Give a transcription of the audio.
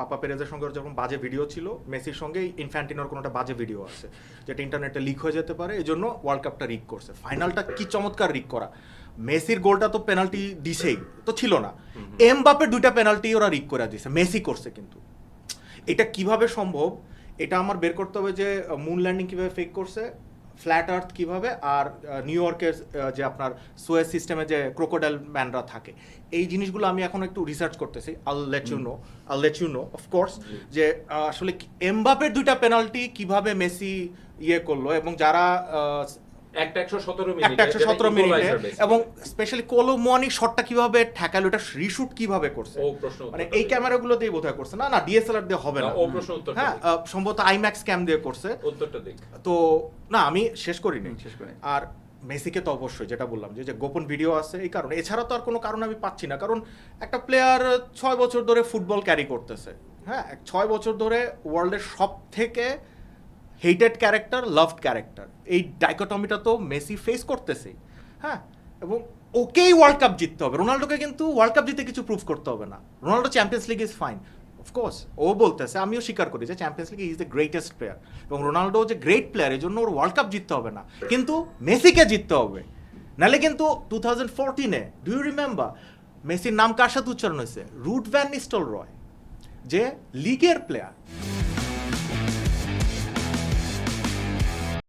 পাপা পেরেজের সঙ্গে যখন বাজে ভিডিও ছিল মেসির সঙ্গে ইনফ্যান্টিনোর কোনো একটা বাজে ভিডিও আছে যেটা ইন্টারনেটে লিক হয়ে যেতে পারে এই জন্য ওয়ার্ল্ড কাপটা রিক করছে। ফাইনালটা কি চমৎকার রিক করা। মেসির গোলটা তো পেনাল্টি দিছেই তো ছিল না। এম বাপের দুইটা পেনাল্টি ওরা রিক করে দিছে মেসি করছে কিন্তু। এটা কীভাবে সম্ভব? এটা আমার বের করতে হবে যে মুন ল্যান্ডিং কীভাবে ফেক করছে? ফ্ল্যাট আর্থ কীভাবে আর নিউ ইয়র্কের যে আপনার সোয়েজ সিস্টেমে যে ক্রোকোডাইল ম্যানরা থাকে এই জিনিসগুলো আমি এখন একটু রিসার্চ করতেছি I'll let you know I'll let you know of course যে আসলে এমবাপের দুইটা পেনাল্টি কীভাবে মেসি ইয়ে করল এবং যারা এবং স্পেশালি কোলোমোয়ানি শটটা কীভাবে ঠেকালো এটা রিশুট কীভাবে করছে? ও মানে এই। ক্যামেরাগুলো দিয়ে বোধহয় করছে। না না ডিএসএলআর দিয়ে হবে না হ্যাঁ সম্ভবত আইম্যাক্স ক্যাম দিয়ে করছে। তো না আমি শেষ করিনি। শেষ করিনি। আর মেসিকে তো অবশ্যই যেটা বললাম যে যে গোপন ভিডিও আছে এই কারণে। এছাড়া তো আর কোনো কারণ আমি পাচ্ছি না কারণ একটা প্লেয়ার ছয় বছর ধরে ফুটবল ক্যারি করতেছে। হ্যাঁ ছয় বছর ধরে ওয়ার্ল্ডের সব থেকে হেটেড ক্যারেক্টার লাভড ক্যারেক্টার এই ডাইকোটমিটা তো মেসি ফেস করতেছে। হ্যাঁ? এবং ওকেই ওয়ার্ল্ড কাপ জিততে হবে। রোনাল্ডোকে কিন্তু ওয়ার্ল্ড কাপ জিতে কিছু প্রুভ করতে হবে না। Ronaldo Champions League is fine of course ও বলতেছে, আমিও স্বীকার করি যে Champions League is the greatest player এবং রোনাল্ডো যে গ্রেট প্লেয়ার এই জন্য ওর ওয়ার্ল্ড কাপ জিততে হবে না। কিন্তু মেসিকে জিততে হবে। নাহলে কিন্তু টু থাউজেন্ড ফোরটিনে ডু ইউ রিমেম্বার মেসির নাম কার সাথে উচ্চারণ হয়েছে? রুট ভ্যান নিস্টল রয় যে লিগের প্লেয়ার